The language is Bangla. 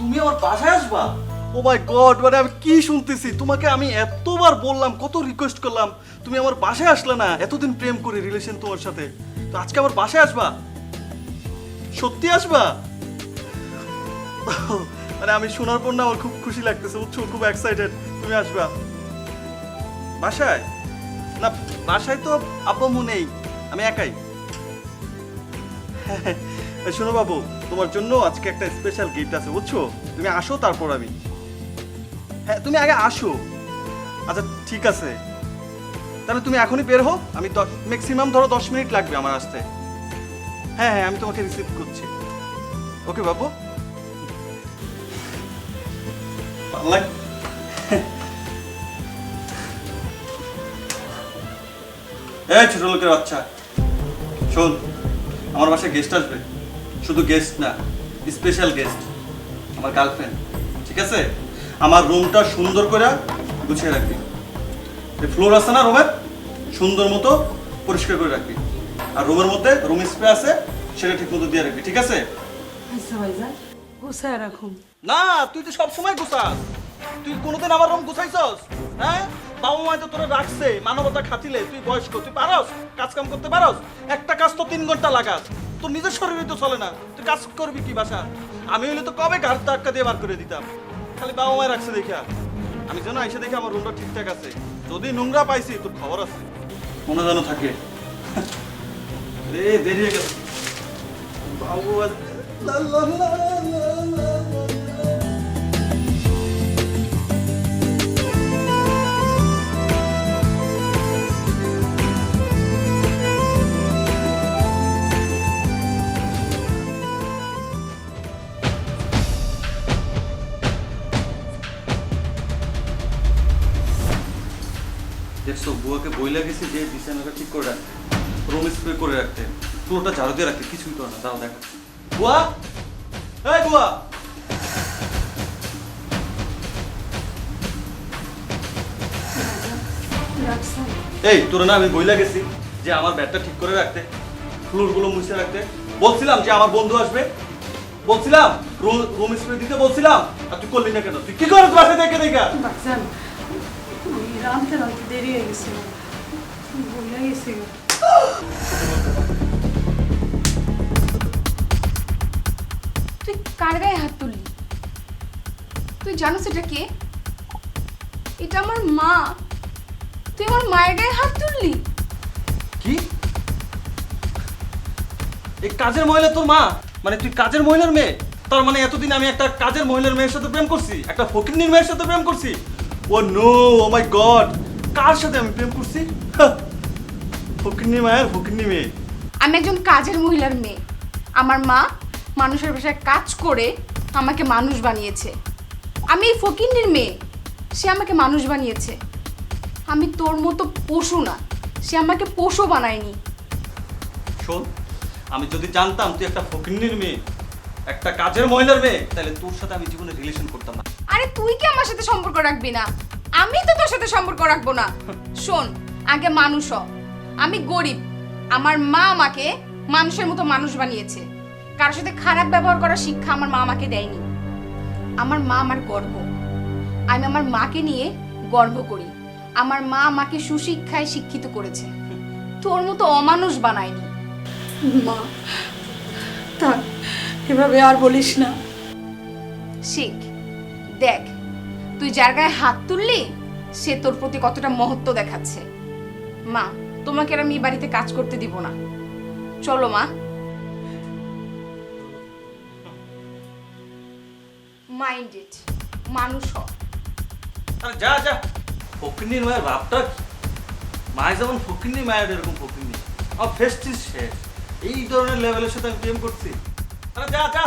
তুমি আমার বাসায় আসবা? ও মাই গড মানে আমি কি শুনতেছি? তোমাকে আমি এতবার বললাম, কত রিকোয়েস্ট করলাম। তুমি আমার বাসায় আসলে না, এতদিন প্রেম করে রিলেশন তোমার সাথে। তো আজকে আমার বাসায় আসবা? সত্যি আসবা? মানে আমি শোনার পর না আমার খুব খুশি লাগতেছে, বুঝছ? খুব এক্সাইটেড তুমি আসবা। বাসায়? না, বাসায় তো আম্মু নেই, আমি একাই। শোনো বাবু, তোমার জন্য আজকে একটা স্পেশাল গিফট আছে, বুঝছ? তুমি আসো, তারপর আমি। হ্যাঁ তুমি আগে আসো। আচ্ছা ঠিক আছে। তাহলে তুমি এখনই বের হও। আমি ম্যাক্সিমাম ধরো দশ মিনিট লাগবে আমার আসতে। হ্যাঁ হ্যাঁ আমি তোমাকে রিসিভ করছি। ওকে বাবু? এই ছোট লোকের বাচ্চা। শোন আমার বাসায় গেস্ট আসবে। শুধু গেস্ট না স্পেশাল গেস্ট আমার গার্লফ্রেন্ড ঠিক আছে? আমার রুমটা সুন্দর করে গুছিয়ে রাখবি। ফ্লোর আছে না রুমের? সুন্দর মতো পরিষ্কার করে রাখবি। আর রুমের মধ্যে রুম স্প্রে আছে সেটা ঠিক মতো দিয়ে রাখবি ঠিক আছে? আচ্ছা গুছায় রাখুন। না তুই তো সবসময় গুছাস। তুই কোনোদিন আমার রুম গুছাইছস হ্যাঁ? বাবা মা তো তোরা রাখছে, মানবতা খাতিলে তুই বয়স্ক, তুই পারস, কাজ কাম করতে পারস? একটা কাজ তো তিন ঘণ্টা লাগাস তোর নিজের শরীরে তো চলে না, তুই কাজ করবি কি বাসা? আমি হইলে তো কবে ঘাট ধাক্কা দিয়ে বার করে দিতাম। খালি বাবা মায় রাখছে দেখা। আমি যেন এসে দেখি আমার রুমটা ঠিকঠাক আছে। যদি নোংরা পাইছি, তোর খবর আছে। মনে যেন থাকে। রে, দেরি হয়ে গেছে। বাবু দেখছ বুয়াকে বইলা গেছি যে বিছানাটা ঠিক করে রাখতে রুম স্প্রে করে রাখতে পুরোটা ঝাড়ু দিয়ে রাখতে কিছুই করে না দাও দেখো। বুয়া! এই বুয়া! এই, তোর না আমি বইলা গেছি যে আমার ব্যাটটা ঠিক করে রাখতে, ফ্লোরগুলো মুছে রাখতে। বলছিলাম যে আমার বন্ধু আসবে। বলছিলাম, রুম স্প্রে দিতে বলছিলাম, আর তুই করলি না কেন? তুই কি করে দেখে। দেখা রাঁধতে রাঁধতে দেরি হয়ে গেছিল বইয়া গেছি তুই কার গায়ে হাত তুললি? তুই জানোস এটা কে? এটা আমার মা। তুই আমার মায়ের গায়ে হাত তুললি? কি? এই কাজের মহিলা তোর মা? মানে তুই কাজের মহিলার মেয়ে? তার মানে এতদিন আমি একটা কাজের মহিলার মেয়ের সাথে প্রেম করছি একটা ফকিরনির মেয়ের সাথে প্রেম করছি। ও নো ও মাই গড কার সাথে আমি প্রেম করছি? ফকিরনি মায়ের ফকিরনি মেয়ে। আমি একজন কাজের মহিলার মেয়ে। আমার মা মানুষের বাসায় কাজ করে আমাকে মানুষ বানিয়েছে। আমি এই ফকিন্নির মেয়ে। সে আমাকে মানুষ বানিয়েছে। আমি তোর মতো পশু না। সে আমাকে পশু বানায়নি। শোন আমি যদি জানতাম তুই একটা ফকিরনির মেয়ে একটা কাজের মহিলার মেয়ে তাহলে তোর সাথে আমি জীবনে রিলেশন করতাম না। আরে তুই কি আমার সাথে সম্পর্ক রাখবি না? আমি তো তোর সাথে সম্পর্ক রাখব না। শোন আগে মানুষ হ। আমি গরিব। আমার মা আমাকে মানুষের মতো মানুষ বানিয়েছে। কারোর সাথে খারাপ ব্যবহার করার শিক্ষা আমার মা আমাকে দেয়নি। আমার মা আমার গর্ব। আমি আমার মাকে নিয়ে গর্ব করি। আমার মা আমাকে সুশিক্ষায় শিক্ষিত করেছে। তোর মতো অমানুষ বানায়নি। মা থাক এভাবে আর বলিস না। শিখ। দেখ, তুই যার গায়ে হাত তুললি, সে তোর প্রতি কতটা মহত্ব দেখাচ্ছে। মা, তোমাকে আর আমি বাড়িতে কাজ করতে দিব না। চলো, মা। মাইন্ড ইট মানুষ হ। আরে যা যা। ফকিরনির মায়ের ভাবটা কি? মায় যেমন ফকিরনি মায়ের এরকম ফকিরনি আমার ফেস্টিস শেষ। এই ধরনের লেভেলের সাথে আমি প্রেম করছি। যা যা।